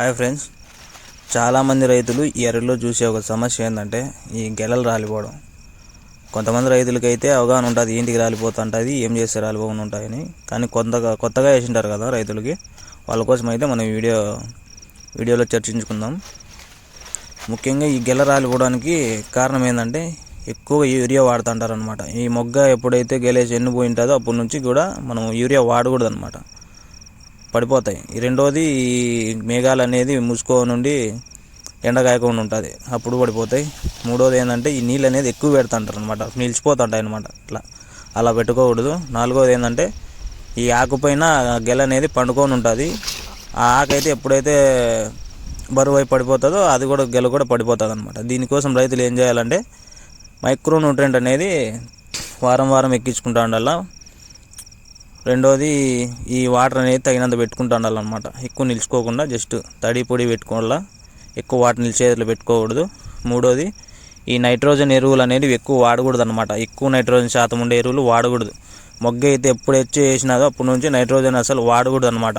Hi friends. చాలామంది రైతులు ఈ ఎర్రలో చూసే ఒక సమస్య ఏంటంటే ఈ గెలలు రాలిపోవడం. కొంతమంది రైతులకైతే అవగాహన ఉంటుంది ఏంటికి రాలిపోతుంటుంది ఏం చేస్తే రాలిపోకుండా ఉంటాయని కానీ కొత్తగా కొత్తగా వేసింటారు కదా రైతులకి. వాళ్ళ కోసం అయితే మనం వీడియో వీడియోలో చర్చించుకుందాం. ముఖ్యంగా ఈ గెల రాలిపోవడానికి కారణం ఏంటంటే ఎక్కువ యూరియా వాడుతుంటారు అనమాట ఈ మొగ్గ ఎప్పుడైతే గెలేసి ఎన్నిపోయి ఉంటుందో అప్పటి నుంచి కూడా మనం యూరియా వాడకూడదు అనమాట పడిపోతాయి. ఈ రెండోది ఈ మేఘాలు అనేది ముసుకో నుండి ఎండకాయకుండా ఉంటుంది. అప్పుడు పడిపోతాయి. మూడోది ఏంటంటే ఈ నీళ్ళు అనేది ఎక్కువ పెడుతుంటారు అనమాట నిలిచిపోతుంటాయి అనమాట ఇట్లా అలా పెట్టుకోకూడదు. నాలుగోది ఏంటంటే ఈ ఆకుపైన గెల అనేది పండుకొని ఉంటుంది. ఆ ఆకు అయితే ఎప్పుడైతే బరువు అయి పడిపోతుందో అది కూడా గెల కూడా పడిపోతుంది అనమాట దీనికోసం రైతులు ఏం చేయాలంటే మైక్రో న్యూట్రెంట్ అనేది వారం వారం ఎక్కించుకుంటా ఉండాలా. రెండోది ఈ వాటర్ అనేది తగినంత పెట్టుకుంటూ ఉండాలన్నమాట. ఎక్కువ నిలుచుకోకుండా జస్ట్ తడి పొడి పెట్టుకోవాలా. ఎక్కువ వాటర్ నిలిచేదిలో పెట్టుకోకూడదు. మూడోది ఈ నైట్రోజన్ ఎరువులు అనేది ఎక్కువ వాడకూడదు అనమాట ఎక్కువ నైట్రోజన్ శాతం ఉండే ఎరువులు వాడకూడదు. మొగ్గ అయితే ఎప్పుడు హెచ్చు వేసినాదో అప్పటి నుంచి నైట్రోజన్ అసలు వాడకూడదు అనమాట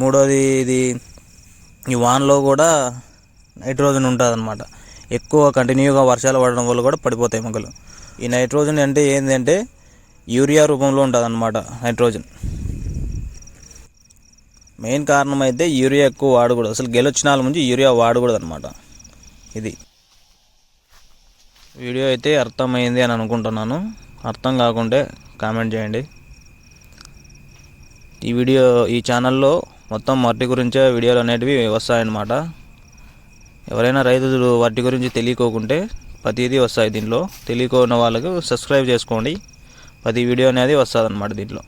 మూడోది ఇది ఈ వాన్లో కూడా నైట్రోజన్ ఉంటుంది అనమాట ఎక్కువ కంటిన్యూగా వర్షాలు పడడం వల్ల కూడా పడిపోతాయి మొగ్గలు. ఈ నైట్రోజన్ అంటే ఏంటంటే యూరియా రూపంలో ఉంటుంది అనమాట నైట్రోజన్ మెయిన్ కారణం అయితే యూరియా ఎక్కువ వాడకూడదు. అసలు గెలొచ్చినాల నుంచి యూరియా వాడకూడదు అనమాట ఇది. వీడియో అయితే అర్థమైంది అని అనుకుంటున్నాను. అర్థం కాకుంటే కామెంట్ చేయండి. ఈ వీడియో ఈ ఛానల్లో మొత్తం మట్టి గురించే వీడియోలు అనేటివి వస్తాయన్నమాట. ఎవరైనా రైతులు వాటి గురించి తెలియకోకుంటే ప్రతిదీ వస్తాయి దీంట్లో. తెలియకున్న వాళ్ళకు సబ్స్క్రైబ్ చేసుకోండి. ప్రతి వీడియో అనేది వస్తుంది అనమాట దీంట్లో.